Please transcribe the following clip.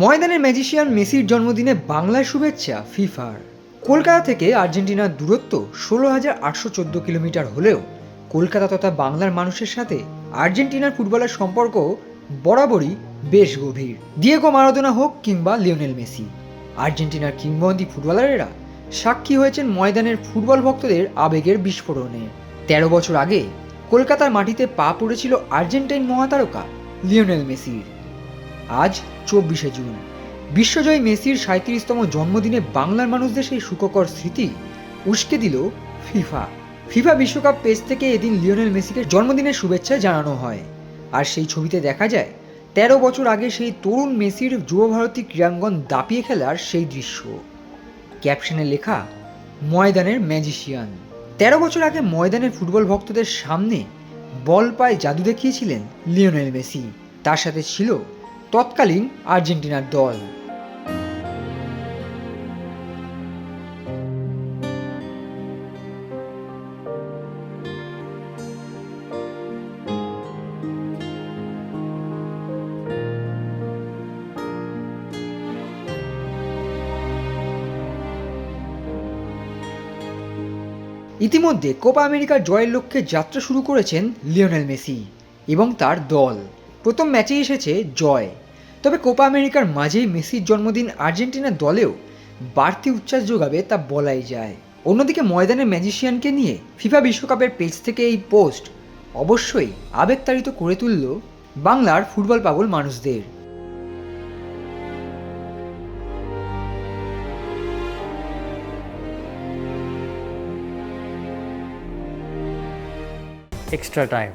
ময়দানের ম্যাজিশিয়ান মেসির জন্মদিনে বাংলায় শুভেচ্ছা, ফিফার। কলকাতা থেকে আর্জেন্টিনার দূরত্ব ষোলো হাজার আটশো চোদ্দ কিলোমিটার হলেও কলকাতা তথা বাংলার মানুষের সাথে আর্জেন্টিনার ফুটবলের সম্পর্ক বরাবরই বেশ গভীর। দিয়েগো মারাদোনা হোক কিংবা লিওনেল মেসি, আর্জেন্টিনার কিংবদন্তি ফুটবলারেরা সাক্ষী হয়েছেন ময়দানের ফুটবল ভক্তদের আবেগের বিস্ফোরণে। তেরো বছর আগে কলকাতার মাটিতে পা পড়েছিল আর্জেন্টাইন মহাতারকা লিওনেল মেসির। আজ চব্বিশে জুন। বিশ্বজয়ী মেসির সাঁত্রিশতম জন্মদিনে বাংলার মানুষদের সেই সুখকর স্মৃতি উস্কে দিল ফিফা। ফিফা বিশ্বকাপ পেজ থেকে এদিন লিওনেল মেসিকে জন্মদিনের শুভেচ্ছা জানানো হয়। আর সেই ছবিতে দেখা যায়, তেরো বছর আগে সেই তরুণ মেসির যুবভারতী ক্রীড়াঙ্গন দাপিয়ে খেলার সেই দৃশ্য। ক্যাপশনে লেখা, ময়দানের ম্যাজিশিয়ান। তেরো বছর আগে ময়দানের ফুটবল ভক্তদের সামনে বল পায় জাদু দেখিয়েছিলেন লিওনেল মেসি। তার সাথে ছিল তৎকালীন আর্জেন্টিনার দল। ইতিমধ্যে কোপা আমেরিকার জয়ের লক্ষ্যে যাত্রা শুরু করেছেন লিওনেল মেসি এবং তার দল। প্রথম ম্যাচেই এসেছে জয়। তবে কোপা আমেরিকার মাঝেই মেসির জন্মদিন আর্জেন্টিনার দলেও বাড়তি উচ্ছ্বাস যোগাবে তা বলাই যায়। অন্যদিকে ময়দানে ম্যাজিশিয়ানকে নিয়ে ফিফা বিশ্বকাপের পেজ থেকে এই পোস্ট অবশ্যই আবেগতাড়িত করে তুলল বাংলার ফুটবল পাগল মানুষদের। Extra time.